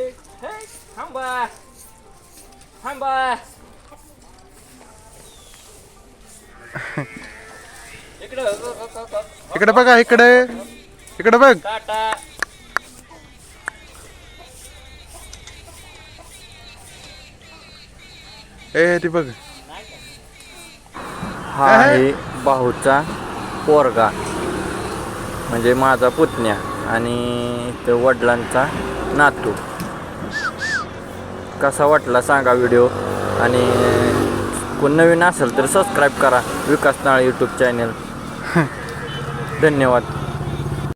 थांबा थांबा इकडं. इकडे बघा इकडे. इकडे बघ. ए ती बघ. हा आहे भाऊचा पोरगा. म्हणजे माझा पुतण्या आणि तो वडिलांचा नातू. कसा वाटला सांगा व्हिडिओ. आणि कोण नवीन असेल तर सबस्क्राईब करा विकास नाळ यूट्यूब चॅनल. धन्यवाद.